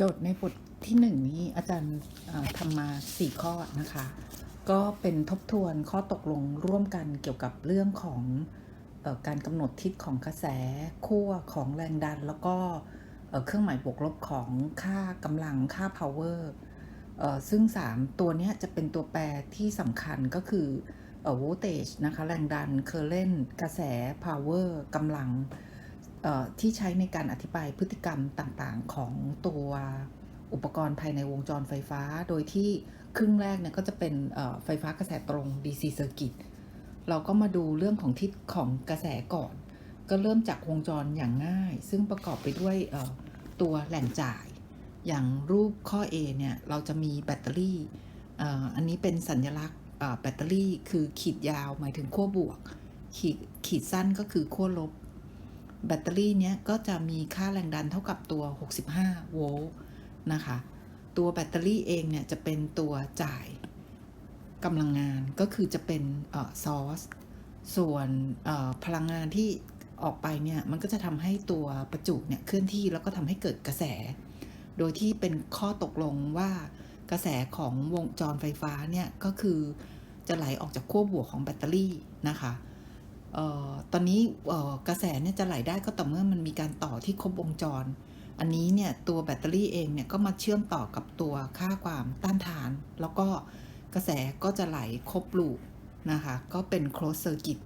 โจทย์ในบทที่หนึ่งนี้อาจารย์ทำมาสี่ข้อนะคะ ก็เป็นทบทวนข้อตกลงร่วมกันเกี่ยวกับเรื่องของออการกำหนดทิศของกระแสขั้วของแรงดัน แล้วก็เครื่องหมายบวกลบของค่ากำลังค่า power ซึ่ง 3 ตัวนี้จะเป็นตัวแปรที่สำคัญก็คือ voltage นะคะ แรงดัน current กระแส power กำลัง ที่ใช้ในการอธิบายพฤติกรรมต่างๆ ของตัวอุปกรณ์ภายในวงจรไฟฟ้า โดยที่ครึ่งแรกเนี่ยก็จะเป็นไฟฟ้ากระแสตรง DC circuit เราก็มาดูเรื่องของทิศของกระแสก่อน ก็เริ่มจากวงจรอย่างง่าย ซึ่งประกอบไปด้วยตัวแหล่งจ่าย อย่างรูปข้อ A เนี่ย เราจะมีแบตเตอรี่ อันนี้เป็นสัญลักษณ์แบตเตอรี่คือขีดยาวหมายถึงขั้วบวก ขีดขีดสั้นก็คือขั้วลบ แบตเตอรี่เนี้ยก็จะมีค่าแรงดันเท่ากับตัว 65 โวลต์นะคะ ตัวแบตเตอรี่เองเนี่ยจะเป็นตัวจ่ายกำลังงานก็คือจะเป็นเอ่อซอสส่วนเอ่อพลังงานที่ออกไปเนี่ยมันก็จะทำให้ตัวประจุเนี่ยเคลื่อนที่แล้วก็ทำให้เกิดกระแส โดยที่เป็นข้อตกลงว่ากระแสของวงจรไฟฟ้าเนี่ยก็คือจะไหลออกจากขั้วบวกของแบตเตอรี่นะคะ ตอนนี้กระแสเนี่ยจะไหลได้ก็ต่อเมื่อมันมีการต่อที่ครบวงจร อันนี้เนี่ยตัวแบตเตอรี่เองเนี่ยก็มาเชื่อมต่อกับตัวค่าความต้านทาน แล้วก็กระแสก็จะไหลครบลูปนะคะ ก็เป็น close circuit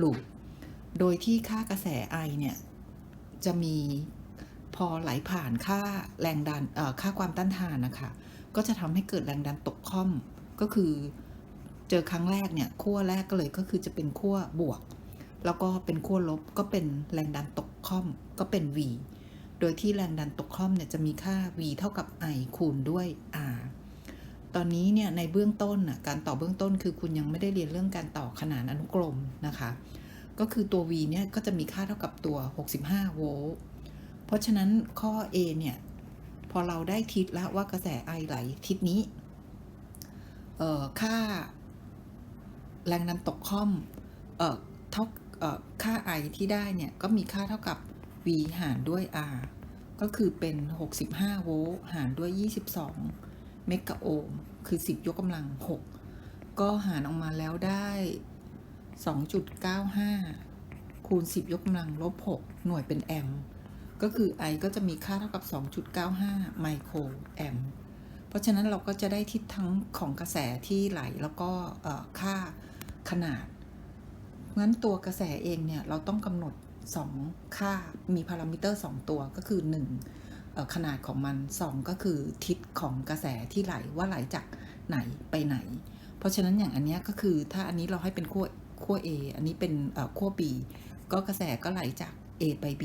loop โดยที่ค่ากระแสไอเนี่ยจะมีพอไหลผ่านค่าแรงดันค่าความต้านทานนะคะ ก็จะทำให้เกิดแรงดันตกค่อมก็คือเจอครั้งแรกเนี่ยขั้วแรกก็เลยก็คือจะเป็นขั้วบวก แล้วก็เป็นขั้วลบก็เป็นแรงดันตกค่อมก็เป็น V โดยที่แรงดันตกค่อมเนี่ยจะมีค่า V เท่ากับ I คูณด้วย R ตอนนี้เนี่ยในเบื้องต้นนะการต่อเบื้องต้นคือคุณยังไม่ได้เรียนเรื่องการต่อขนานอนุกรมนะคะ ก็คือตัว V เนี่ยก็จะมีค่าเท่ากับตัว 65 โวลต์ เพราะฉะนั้นข้อ A เนี่ยพอเราได้ทิศแล้วว่ากระแสไอไหลทิศนี้เอ่อค่าแรงดันตกค่อมเออเท่า ค่า I ที่ได้เนี่ย ก็มีค่าเท่ากับ V หารด้วย R ก็คือเป็น 65 โวลต์หารด้วย 22 เมกะโอห์ม คือ 10 ยกกำลัง 6 ก็หารออกมาแล้วได้ 2.95 คูณ 10 ยกกำลังลบ 6 หน่วยเป็นแอมป์ก็คือ I ก็จะมีค่าเท่ากับ 2.95 ไมโครแอมป์เพราะฉะนั้นเราก็จะได้ทิศทั้งของกระแสที่ไหลแล้วก็ค่าขนาด งั้นตัวกระแสเองเนี่ยเราต้องกำหนด 2 ค่ามีพารามิเตอร์ 2 ตัวก็คือ1เอ่อขนาดของมัน 2 ก็คือทิศของกระแสที่ไหลว่าไหลจากไหนไปไหน เพราะฉะนั้นอย่างอันเนี้ยก็คือถ้าอันนี้เราให้เป็นขั้วขั้ว A อันนี้เป็นขั้ว B ก็กระแสก็ไหลจาก A ไป B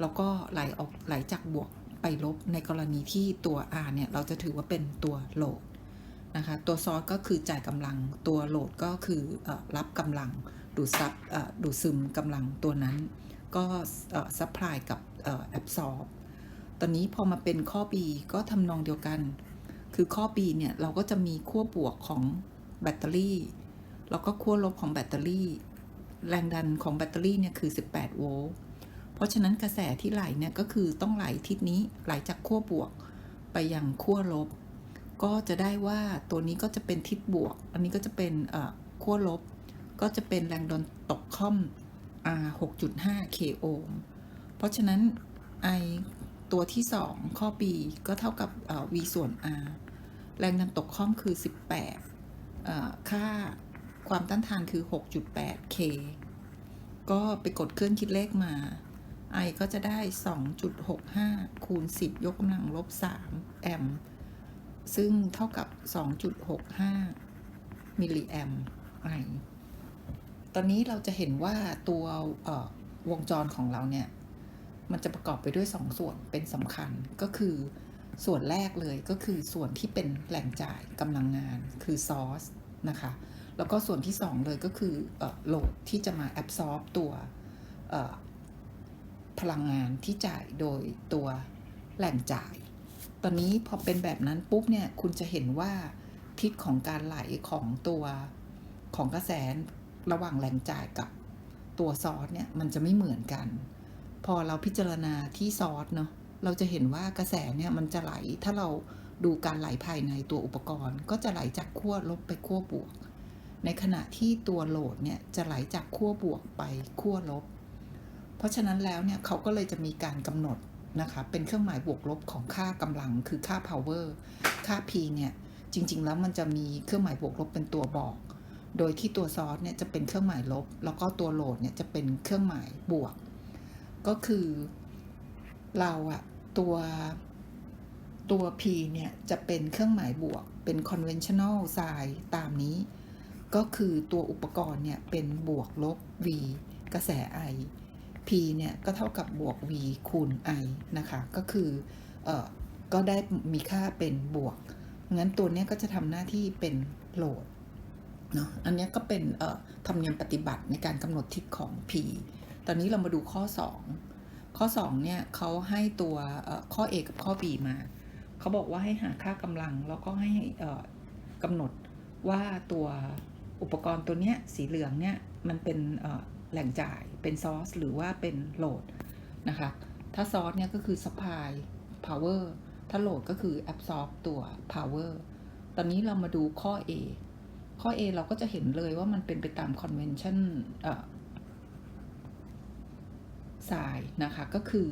แล้วก็ไหลออกไหลจากบวกไปลบในกรณีที่ตัว R เนี่ยเราจะถือว่าเป็นตัวโหลดนะคะ ตัวซอสก็คือจ่ายกำลัง ตัวโหลดก็คืออรับกำลัง ดูดซับดูดซึมกำลังตัวนั้น ก็ซัพพลายกับแอบซอบตอนนี้พอมาเป็นข้อ B ก็ทำนองเดียวกัน คือข้อ B เนี่ย เราก็จะมีขั้วบวกของแบตเตอรี่ แล้วก็ขั้วลบของแบตเตอรี่ แรงดันของแบตเตอรี่เนี่ยคือ 18 โวลต์ เพราะฉะนั้นกระแสที่ไหลเนี่ยก็คือต้องไหลทิศนี้ไหลจากขั้วบวกไปยังขั้วลบ ก็จะได้ว่าตัวนี้ก็จะเป็นทิศบวก อันนี้ก็จะเป็นขั้วลบ ก็จะเป็นแรงดันตกค่อม R 6.5 k โอห์ม เพราะฉะนั้น I ตัวที่ 2 ข้อ B ก็เท่ากับ V ส่วน R แรงดันตกค่อมคือ 18อค่าความต้านทานคือ 6.8 K ก็ไปกดเครื่องคิดเลขมา I ก็จะได้ 2.65 คูณ 10 ยกกำลังลบ 3 แอมป์ ซึ่งเท่ากับ 2.65 มิลลิแอมป์ I ตอนนี้เราจะเห็นว่าตัววงจรของเราเนี่ย มันจะประกอบไปด้วย2ส่วนเป็นสำคัญก็คือส่วนแรกเลยก็คือส่วนที่เป็นแหล่งจ่ายกำลังงานคือ source นะคะ แล้วก็ส่วนที่ 2 เลยก็คือโหลดที่จะมา absorb ตัวพลังงานที่จ่ายโดยตัวแหล่งจ่าย ตอนนี้พอเป็นแบบนั้นปุ๊บเนี่ยคุณจะเห็นว่าทิศของการไหลของตัวของกระแส ระหว่างแรงจ่ายกับตัวซอสเนี่ยมันจะไม่เหมือนกัน พอเราพิจารณาที่ซอสเนาะเราจะเห็นว่ากระแสเนี่ยมันจะไหลถ้าเราดูการไหลภายในตัวอุปกรณ์ ก็จะไหลจากขั้วลบไปขั้วบวก ในขณะที่ตัวโหลดเนี่ยจะไหลจากขั้วบวกไปขั้วลบ เพราะฉะนั้นแล้วเนี่ยเขาก็เลยจะมีการกำหนดนะคะเป็นเครื่องหมายบวกลบของค่ากำลังคือค่า power ค่า p เนี่ยจริง ๆ แล้วมันจะมีเครื่องหมายบวกลบเป็นตัวบอก โดยที่ตัวซอสเนี่ยจะเป็นเครื่องหมายลบ แล้วก็ตัวโหลดเนี่ยจะเป็นเครื่องหมายบวก ก็คือเราอะตัวตัว p เนี่ยจะเป็นเครื่องหมายบวก เป็น conventional sign ตามนี้ ก็คือตัวอุปกรณ์เนี่ยเป็นบวกลบ v กระแส i p เนี่ยก็เท่ากับบวก v คูณ i นะคะ ก็คือเออก็ได้มีค่าเป็นบวก งั้นตัวเนี้ยก็จะทำหน้าที่เป็นโหลด เนาะอันนี้ก็เป็นธรรมเนียมปฏิบัติในการกำหนดทิศของ p ตอนนี้เรามาดูข้อ 2 ข้อ 2 เนี่ยเขาให้ตัวเอ่อข้อ a กับข้อ b มา เขาบอกว่าให้หาค่ากำลัง แล้วก็ให้กำหนดว่าตัวอุปกรณ์ตัวเนี้ยสีเหลืองเนี่ยมันเป็นแหล่งจ่ายเป็นซอสหรือว่าเป็นโหลดนะคะถ้าซอสเนี่ยก็คือ supply power ถ้าโหลดก็คือ absorb ตัว power ตอนนี้เรามาดูข้อ A ข้อ A เราก็จะเห็นเลยว่ามันเป็นไปตาม convention สายนะคะ ก็คือ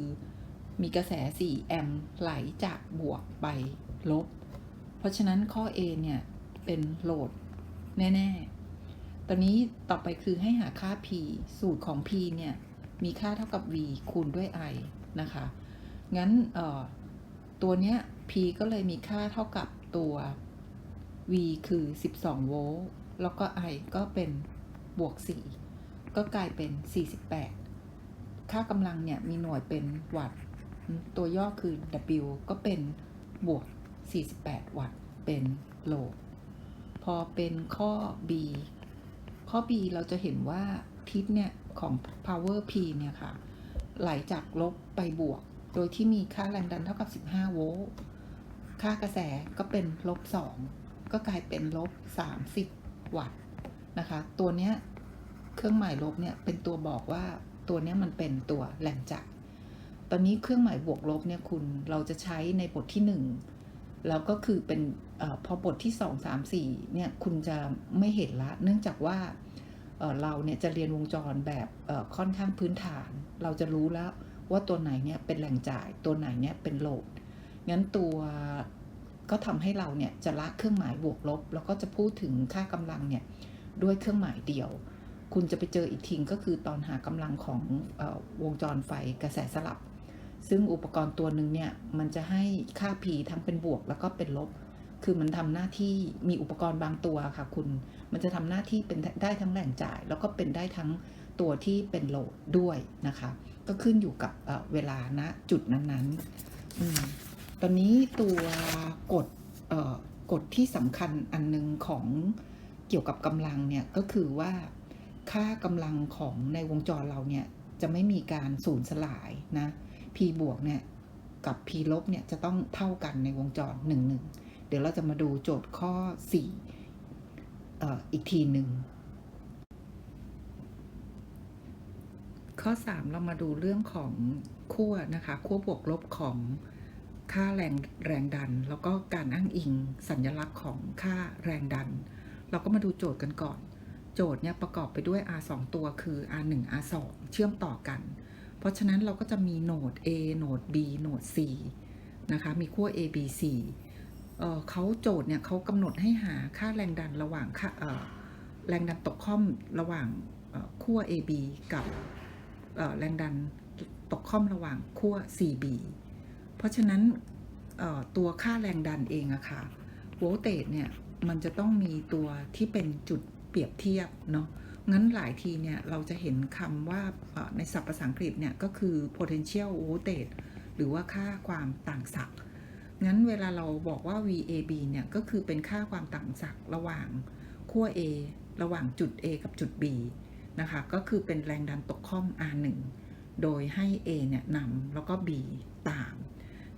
มีกระแส 4 แอมป์ไหลจากบวกไปลบ เพราะฉะนั้นข้อ A เนี่ย เป็นโหลดแน่ ๆ ตอนนี้ต่อไปคือให้หาค่า P สูตรของ P เนี่ย มีค่าเท่ากับ V คูณด้วย I นะคะ งั้นตัวเนี้ย P ก็เลยมีค่าเท่ากับตัว V คือ 12 โวลต์แล้วก็ I ก็เป็นบวก 4 ก็กลายเป็น 48 ค่ากำลังเนี่ย มีหน่วยเป็นวัตต์ ตัวย่อคือ W ก็เป็นบวก 48 วัตต์ เป็นโหลดพอเป็นข้อ B ข้อ B เราจะเห็นว่าทิศเนี่ย ของ power P เนี่ยค่ะ ไหลจากลบไปบวก โดยที่มีค่าแรงดันเท่ากับ 15 โวลต์ ค่ากระแสก็เป็นลบ 2 ก็กลายเป็นลบ 30 วัตต์นะคะ ตัวเนี้ยเครื่องหมายลบเนี่ยเป็นตัวบอกว่าตัวเนี้ยมันเป็นตัวแหล่งจ่ายตอนนี้เครื่องหมายบวกลบเนี่ยคุณเราจะใช้ในบทที่ 1 แล้วก็คือเป็นออพอบทที่ 2 3 4เนี่ยคุณจะไม่เห็นละ เนื่องจากว่าเเราเนี่ยจะเรียนวงจรแบบค่อนข้างพื้นฐาน เราจะรู้แล้วว่าตัวไหนเนี่ยเป็นแหล่งจ่ายตัวไหนเนี่ยเป็นโหลด งั้นตัว ก็ทำให้เราเนี่ยจะละเครื่องหมายบวกลบ แล้วก็จะพูดถึงค่ากำลังเนี่ยด้วยเครื่องหมายเดียว คุณจะไปเจออีกทีก็คือตอนหากำลังของอวงจรไฟกระแสสลับ ซึ่งอุปกรณ์ตัวหนึ่งเนี่ยมันจะให้ค่า P ทั้งเป็นบวกแล้วก็เป็นลบ คือมันทำหน้าที่มีอุปกรณ์บางตัวค่ะ คุณมันจะทำหน้าที่เป็นได้ทั้งแหล่งจ่าย แล้วก็เป็นได้ทั้งตัวที่เป็นโหลดด้วยนะคะ ก็ขึ้นอยู่กับเเวลาณนะจุดนั้นๆอ ตอนนี้ตัวกฎกฎที่สำคัญอันหนึ่งของเกี่ยวกับกำลังเนี่ยก็คือว่าค่ากำลังของในวงจรเราเนี่ยจะไม่มีการสูญสลายนะ P บวกเนี่ยกับ P ลบเนี่ยจะต้องเท่ากันในวงจร1 1เดี๋ยวเราจะมาดูโจทย์ข้อ 4 อีกทีหนึ่ง ข้อ 3 เรามาดูเรื่องของขั้วนะคะ ขั้วบวกลบของ ค่าแรงแรงดัน แล้วก็การอ้างอิง สัญลักษณ์ของค่าแรงดัน เราก็มาดูโจทย์กันก่อน โจทย์เนี่ยประกอบไปด้วย R 2ตัวคือ R 1 R 2เชื่อมต่อกัน เพราะฉะนั้นเราก็จะมีโหนด A โหนด B โหนด C นะคะมีขั้ว A B C เเขาโจทย์เนี่ยเขากำหนดให้หาค่าแรงดันระหว่างค่าแรงดันตกข้อมระหว่างขั้ว AB กับแรงดันตกข้อมระหว่างขั้ว CB ราะฉะนั้นตัวค่าแรงดันเองอะค่ะโวลเตจเนี่ยมันจะต้องมีตัวที่เป็นจุดเปรียบเทียบเนาะงั้นหลายทีเนี่ยเราจะเห็นคำว่าในศัพท์ภาษาอังกฤษเนี่ยก็คือ potential voltage หรือว่าค่าความต่างศักย์งั้นเวลาเราบอกว่า VAB เนี่ยก็คือเป็นค่าความต่างศักย์ระหว่างขั้ว A ระหว่างจุด A กับจุด B นะคะก็คือเป็นแรงดันตกข้อม R1 โดยให้ A เนี่ยนำแล้วก็ B ตาม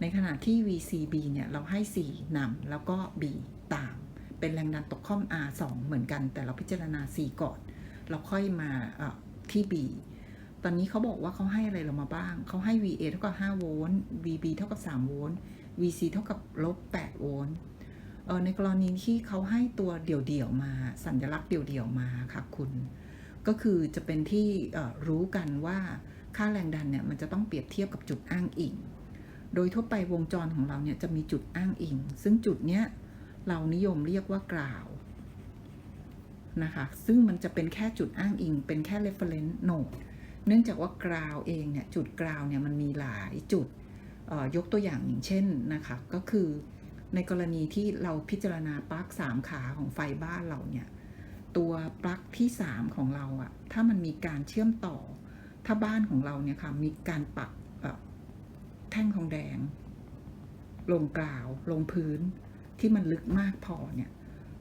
ในขณะที่ VCB เนี่ย เราให้ C นำแล้วก็ B ตาม เป็นแรงดันตกข้อม R2 เหมือนกัน แต่เราพิจารณา C ก่อน เราค่อยมาที่ B ตอนนี้เขาบอกว่าเขาให้อะไรเรามาบ้าง เขาให้ VA เท่ากับ 5 โวลต์ VB เท่ากับ 3 โวลต์ VC เท่ากับลบ 8 โวลต์ในกรณีที่เขาให้ตัวเดี่ยวๆมา สัญลักษณ์เดี่ยวๆมาค่ะคุณ ก็คือจะเป็นที่รู้กันว่าค่าแรงดันเนี่ยมันจะต้องเปรียบเทียบกับจุดอ้างอิง โดยทั่วไปวงจรของเราเนี่ยจะมีจุดอ้างอิง ซึ่งจุดเนี้ยเรานิยมเรียกว่ากราวนะคะซึ่งมันจะเป็นแค่จุดอ้างอิง เป็นแค่ reference node เนื่องจากว่ากราวเองเนี่ยจุดกราวเนี่ยมันมีหลายจุดยกตัวอย่างอย่างเช่นนะคะก็คือในกรณีที่เราพิจารณาปลั๊กสามขาของไฟบ้านเราเนี่ยตัวปลั๊กที่3ของเราอะถ้ามันมีการเชื่อมต่อ ถ้าบ้านของเราเนี่ยค่ะมีการปัก แท่งทองแดง ลงกาวลงพื้นที่มันลึกมากพอเนี่ย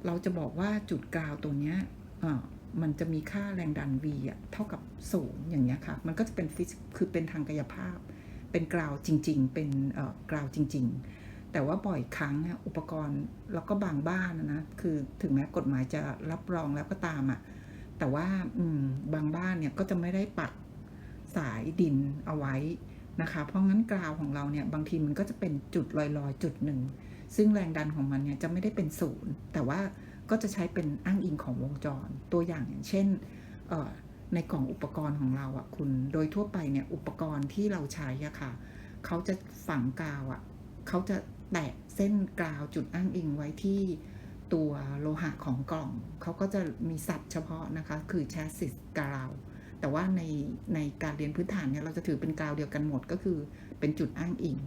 เราจะบอกว่าจุดกาวตัวเนี้ยมันจะมีค่าแรงดัน V อะเท่ากับศูนย์อย่างเงี้ยค่ะ มันก็จะเป็นฟิสิคือเป็นทางกายภาพ เป็นกราวจริง ๆ เป็นเอ่อกราวจริง ๆ แต่ว่าบ่อยครั้งอะอุปกรณ์แล้วก็บางบ้านนะนะคือถึงแม้กฎหมายจะรับรองแล้วก็ตามอะแต่ว่าอืมบางบ้านเนี่ยก็จะไม่ได้ปักสายดินเอาไว้ นะคะ เพราะงั้นกราวของเราเนี่ยบางทีมันก็จะเป็นจุดลอยๆ จุดหนึ่ง ซึ่งแรงดันของมันเนี่ยจะไม่ได้เป็นศูนย์ แต่ว่าก็จะใช้เป็นอ้างอิงของวงจร ตัวอย่างอย่างเช่นในกล่องอุปกรณ์ของเราอะคุณโดยทั่วไปเนี่ยอุปกรณ์ที่เราใช้อะค่ะเขาจะฝังกาวอะเขาจะแตะเส้นกาวจุดอ้างอิงไว้ที่ตัวโลหะของกล่อง เขาก็จะมีศัพท์เฉพาะนะคะ คือ chassis กาว แต่ว่าในในการเรียนพื้นฐานเนี่ยเราจะถือเป็นกาวเดียวกันหมดก็คือเป็นจุดอ้างอิง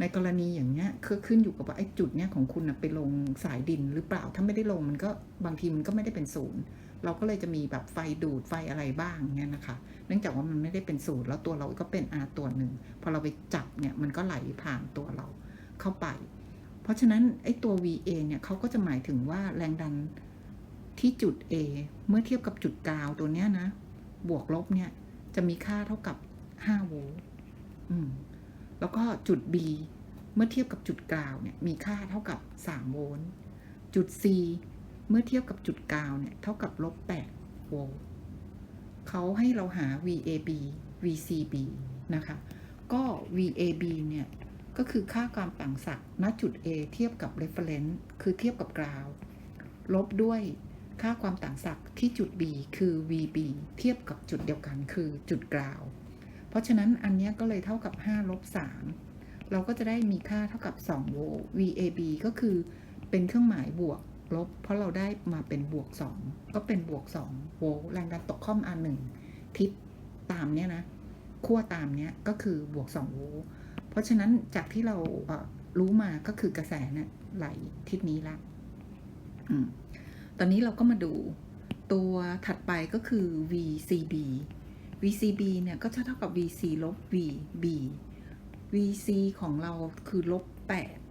ในกรณีอย่างเนี้ยคือขึ้นอยู่กับว่าไอ้จุดเนี้ยของคุณนะไปลงสายดินหรือเปล่าถ้าไม่ได้ลงมันก็บางทีมันก็ไม่ได้เป็นศูนย์เราก็เลยจะมีแบบไฟดูดไฟอะไรบ้างเนี้ยนะคะ เนื่องจากว่ามันไม่ได้เป็นศูนย์แล้วตัวเราก็เป็น R ตัวหนึ่งพอเราไปจับเนี่ยมันก็ไหลผ่านตัวเราเข้าไป เพราะฉะนั้นไอ้ตัว VA เนี่ยเขาก็จะหมายถึงว่าแรงดันที่จุด A เมื่อเทียบกับจุดกาวตัวเนี้ยนะ บวกลบเนี่ย จะมีค่าเท่ากับ 5 โวลต์แล้วก็จุด B เมื่อเทียบกับจุดกาวเนี่ยมีค่าเท่ากับ 3 โวลต์ จุด C เมื่อเทียบกับจุดกาวเนี่ยเท่ากับลบ 8 โวลต์เขาให้เราหา VAB VCB นะคะ ก็ VAB เนี่ย ก็คือค่าความต่างศักย์ณจุด A เทียบกับ reference คือเทียบกับกราว ลบด้วย ค่าความต่างศักย์ที่จุด B คือ VB เทียบกับจุดเดียวกันคือจุดกราว เพราะฉะนั้นอันนี้ก็เลยเท่ากับ5ลบ3เราก็จะได้มีค่าเท่ากับ2โวลต์ VAB ก็คือเป็นเครื่องหมายบวกลบ เพราะเราได้มาเป็นบวก 2 ก็เป็นบวก2โวลต์แรงดันตกข้อม R1 ทิศตามเนี้ยนะขั้วตามเนี้ยก็คือบวก2โวลต์เพราะฉะนั้นจากที่เราอ่อรู้มาก็คือกระแสเนี่ยไหลทิศนี้ละอืม ตอนนี้เราก็มาดูตัวถัดไปก็คือ VCB VCB เนี่ยก็จะเท่ากับ VC ลบ VB VC ของเราคือลบ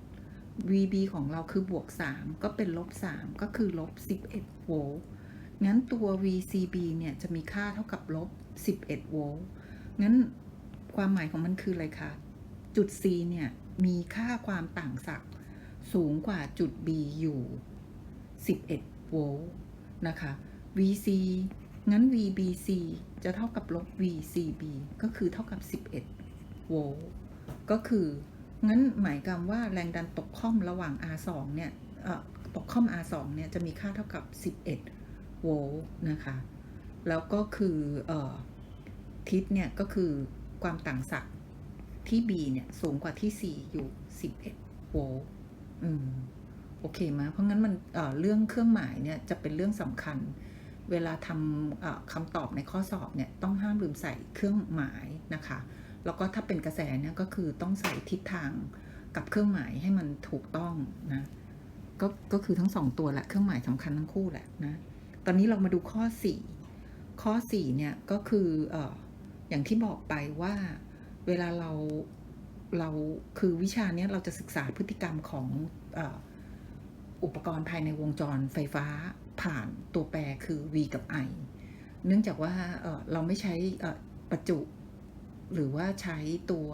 8 VB ของเราคือบวก 3 ก็เป็นลบ 3 ก็คือลบ 11 โวลต์ งั้นตัว VCB เนี่ยจะมีค่าเท่ากับลบ 11 โวลต์ งั้นความหมายของมันคืออะไรคะ จุด C เนี่ยมีค่าความต่างศักย์สูงกว่าจุด B อยู่ 11 โวลต์นะคะ VC งั้น VBC จะเท่ากับลบ VCB ก็คือเท่ากับ 11 โวลต์ก็คือ งั้นหมายความว่าแรงดันตกค่อมระหว่าง R2 เนี่ยตกค่อม R2 เนี่ยจะมีค่าเท่ากับ 11 โวลต์นะคะ แล้วก็คืออทิศเนี่ยก็คือความต่างศักย์ที่ B เนี่ยสูงกว่าที่ C อยู่ 11 โวลต์ เคไหมเพราะงั้นมันเเรื่องเครื่องหมายเนี่ยจะเป็นเรื่องสำคัญ เวลาทำคำตอบในข้อสอบเนี่ยต้องห้ามลืมใส่เครื่องหมายนะคะ แล้วก็ถ้าเป็นกระแสเนี่ยก็คือต้องใส่ทิศทางกับเครื่องหมายให้มันถูกต้องนะก็ก็คือทั้งสองตัวแหละเครื่องหมายสำคัญทั้งคู่แหละนะตอนนี้เรามาดูข้อ 4 ข้อ 4 เนี่ยก็คือเอออย่างที่บอกไปว่าเวลาเราเราคือวิชาเนี้ยเราจะศึกษาพฤติกรรมของอ อุปกรณ์ภายในวงจรไฟฟ้าผ่านตัวแปรคือ V กับ I เนื่องจากว่าเราไม่ใช้ประจุ หรือว่าใช้ตัว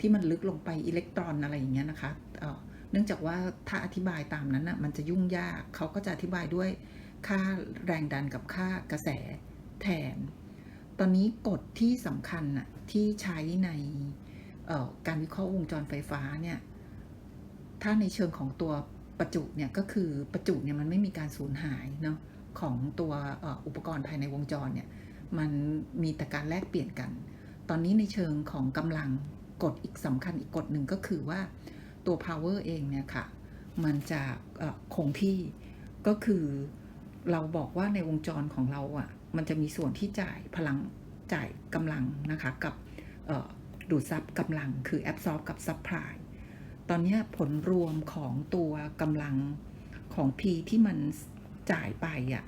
ที่มันลึกลงไปอิเล็กตรอนอะไรอย่างเงี้ยนะคะเนื่องจากว่าถ้าอธิบายตามนั้นนะ่ะมันจะยุ่งยากเขาก็จะอธิบายด้วยค่าแรงดันกับค่ากระแสแทน ตอนนี้กฎที่สำคัญน่ะที่ใช้ในการวิเคราะห์วงจรไฟฟ้าเนี่ย ถ้าในเชิงของตัว ประจุเนี่ยก็คือประจุเนี่ยมันไม่มีการสูญหายเนาะของตัวอุปกรณ์ภายในวงจรเนี่ยมันมีแต่การแลกเปลี่ยนกัน ตอนนี้ในเชิงของกำลังกฎอีกสำคัญอีกกฎหนึ่งก็คือว่าตัว power เองเนี่ยค่ะ มันจะคงที่ก็คือเราบอกว่าในวงจรของเราอะ่ะมันจะมีส่วนที่จ่ายพลังจ่ายกำลังนะคะ กับดูดซับกำลังคือ absorb กับ supply ตอนนี้ผลรวมของตัวกำลังของ P ที่มันจ่ายไปอะ่ะ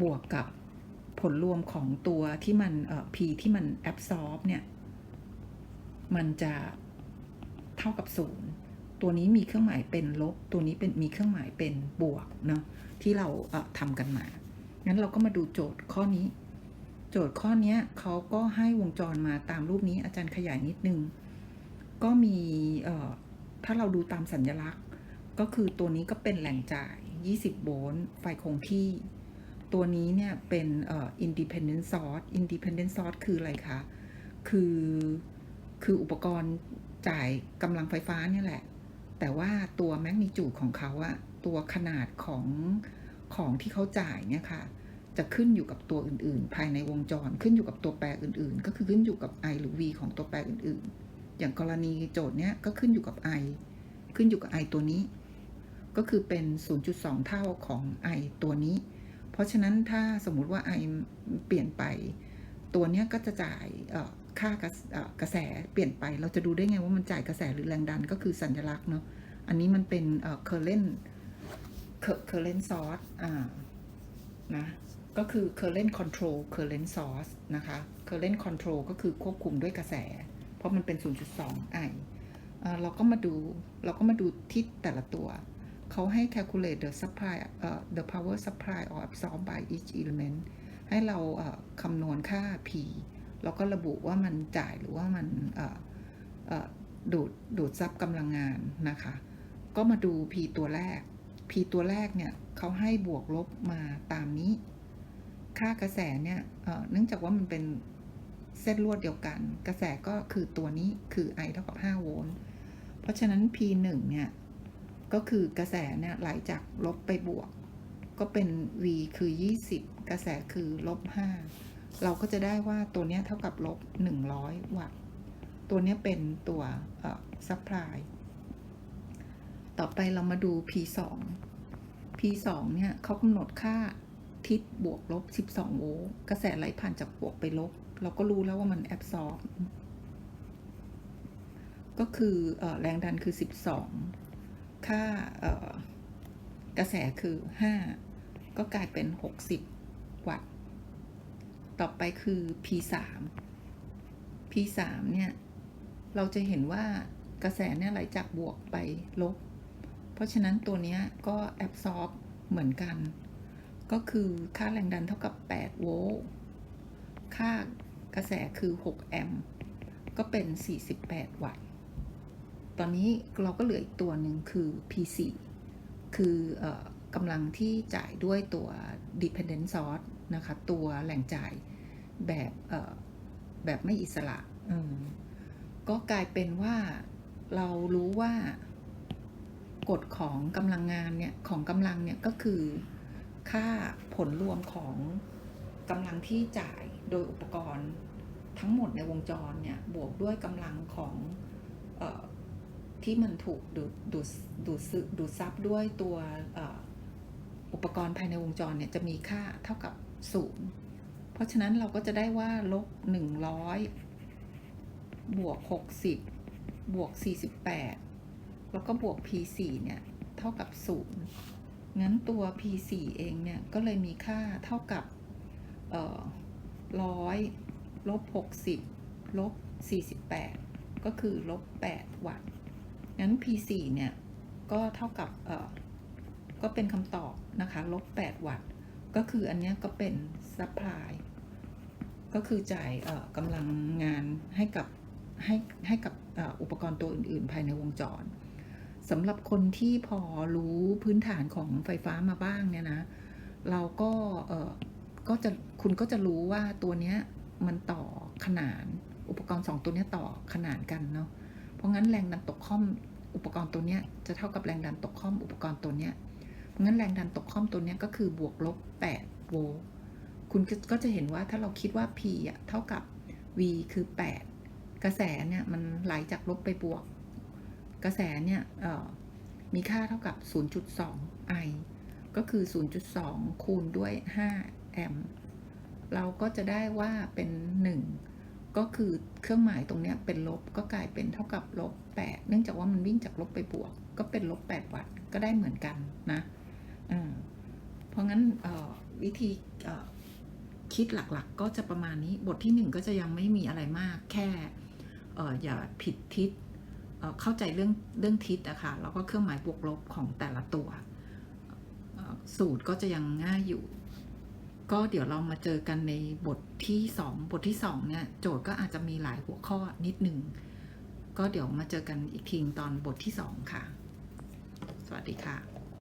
บวกกับผลรวมของตัวที่มันเอ่อ P ที่มัน absorb เนี่ย มันจะเท่ากับศูนย์ตัวนี้มีเครื่องหมายเป็นลบ ตัวนี้เป็นมีเครื่องหมายเป็นบวกเนาะที่เราเอ่อทำกันมางั้นเราก็มาดูโจทย์ข้อนี้ โจทย์ข้อนี้เขาก็ให้วงจรมาตามรูปนี้อาจารย์ขยายนิดนึง ก็มีถ้าเราดูตามสัญลักษณ์ ก็คือตัวนี้ก็เป็นแหล่งจ่าย 20 โวลต์ไฟคงที่ ตัวนี้เนี่ยเป็นอ่อ independent source independent source คืออะไรคะ คือคืออุปกรณ์จ่ายกำลังไฟฟ้าเนี่ยแหละ แต่ว่าตัวแมกนิจูดของเขาอะตัวขนาดของของที่เขาจ่ายเนี่ยค่ะ จะขึ้นอยู่กับตัวอื่น ๆ ภายในวงจร ขึ้นอยู่กับตัวแปรอื่น ๆ ก็คือขึ้นอยู่กับ i หรือ v ของตัวแปรอื่น ๆ อย่างกรณีโจทย์เนี้ยก็ขึ้นอยู่กับ i ขึ้นอยู่กับ i ตัวนี้ ก็คือเป็น 0.2 เท่าของ i ตัวนี้ เพราะฉะนั้นถ้าสมมุติว่า i เปลี่ยนไป ตัวเนี้ยก็จะจ่ายค่ากระกระแสเปลี่ยนไป เราจะดูได้ไงว่ามันจ่ายกระแสหรือแรงดันก็คือสัญลักษณ์เนาะ อันนี้มันเป็นเอ่อ current current source อ่า นะ ก็คือ current control current source นะคะ current control ก็คือควบคุมด้วยกระแส เพราะมันเป็น 0.2ไอเอ่อเราก็มาดูเราก็มาดูที่แต่ละตัว เขาให้ calculate the supply เอ่อ the power supply or absorbed by each element ให้เราเอ่อคำนวณค่า P แล้วก็ระบุว่ามันจ่ายหรือว่ามันเอ่อเอ่อดูดดูดซับกำลังงานนะคะ ก็มาดู P ตัวแรก P ตัวแรกเนี่ยเขาให้บวกลบมาตามนี้ ค่ากระแสเนี่ยเนื่องจากว่ามันเป็น เส้นลวดเดียวกัน กระแสก็คือตัวนี้คือ I เท่ากับ 5 โวลต์ เพราะฉะนั้น P 1เนี่ย ก็คือกระแสเนี่ยไหลจากลบไปบวก ก็เป็น V คือ 20 กระแสคือลบ 5 เราก็จะได้ว่าตัวเนี้ยเท่ากับลบ 100 วัตต์ ตัวเนี้ยเป็นตัวเอ่อ supply ต่อไปเรามาดู P2 P2 เนี่ยเขากำหนดค่าทิศบวกลบ 12 โวลต์ กระแสไหลผ่านจากบวกไปลบ เราก็รู้แล้วว่ามัน absorb ก็คืออแรงดันคือ 12 ค่าเอ่อกระแสคือ 5 ก็กลายเป็น 60 วัตต์ ต่อไปคือ P3 P3 เนี่ย เราจะเห็นว่ากระแสเนี่ยไหลจากบวกไปลบ เพราะฉะนั้นตัวนี้ก็ absorb เหมือนกัน ก็คือค่าแรงดันเท่ากับ 8 โวลต์ ค่า กระแสคือ 6 แอมป์ก็เป็น 48 วัตต์ ตอนนี้เราก็เหลืออีกตัวหนึ่งคือ P4 คือเออกำลังที่จ่ายด้วยตัว dependent source นะคะ ตัวแหล่งจ่ายแบบเอ่อแบบไม่อิสระอืมก็กลายเป็นว่าเรารู้ว่ากฎของกำลังงานเนี่ย ของกำลังเนี่ยก็คือค่าผลรวมของกำลังที่จ่าย โดยอุปกรณ์ทั้งหมดในวงจรเนี่ยบวกด้วยกำลังของออที่มันถูกดูดดูดดูดซึดูดซับด้วยตัวอ,อุปกรณ์ภายในวงจรเนี่ยจะมีค่าเท่ากับศูนย์เพราะฉะนั้นเราก็จะได้ว่าลบหนึ่งร้อยบวกหกสิบบวกสี่สิบแปดแล้วก็บวก P4 เนี่ยเท่ากับศูนย์งั้นตัว P4 เองเนี่ยก็เลยมีค่าเท่ากับเร้อยลบหกสิบลบสี่สิบแปดก็คือลบแปดวัตต์งั้น P4 เนี่ยก็เท่ากับเอ่อก็เป็นคำตอบนะคะลบแปดวัตต์ก็คืออันเนี้ยก็เป็น supply ก็คือจ่ายเอ่อกำลังงานให้กับให้ให้กับอ่ออุปกรณ์ตัวอื่น ๆ ภายในวงจรสำหรับคนที่พอรู้พื้นฐานของไฟฟ้ามาบ้างเนี่ยนะ เราก็เออ ก็จะคุณก็จะรู้ว่าตัวเนี้ยมันต่อขนานอุปกรณ์สองตัวเนี้ยต่อขนานกันเนาะ เพราะงั้นแรงดันตกค่อมอุปกรณ์ตัวเนี้ยจะเท่ากับแรงดันตกค่อมอุปกรณ์ตัวเนี้ยเพราะงั้นแรงดันตกค่อมตัวเนี้ยก็คือบวกลบ8โวลต์คุณก็จะเห็นว่าถ้าเราคิดว่า P อะเท่ากับ V คือ 8 กระแสเนี่ยมันไหลจากลบไปบวก กระแสเนี่ยมีค่าเท่ากับ 0.2 I ก็คือ 0.2 คูณด้วย 5 แอมเราก็จะได้ว่าเป็น 1 ก็คือเครื่องหมายตรงนี้เป็นลบก็กลายเป็นเท่ากับลบ8เนื่องจากว่ามันวิ่งจากลบไปบวก ก็เป็นลบ8วัตต์ก็ได้เหมือนกันนะเพราะงั้นวิธีคิดหลักๆ ก็จะประมาณนี้บทที่ 1 ก็จะยังไม่มีอะไรมากแค่อออย่าผิดทิศเเข้าใจเรื่องเรื่องทิศอะค่ะแล้วก็เครื่องหมายบวกลบของแต่ละตัว สูตรก็จะยังง่ายอยู่ ก็เดี๋ยวเรามาเจอกันในบทที่ 2 บทที่2เนี่ยโจทย์ก็อาจจะมีหลายหัวข้อนิดหนึ่ง ก็เดี๋ยวมาเจอกันอีกทีตอนบทที่ 2 ค่ะ สวัสดีค่ะ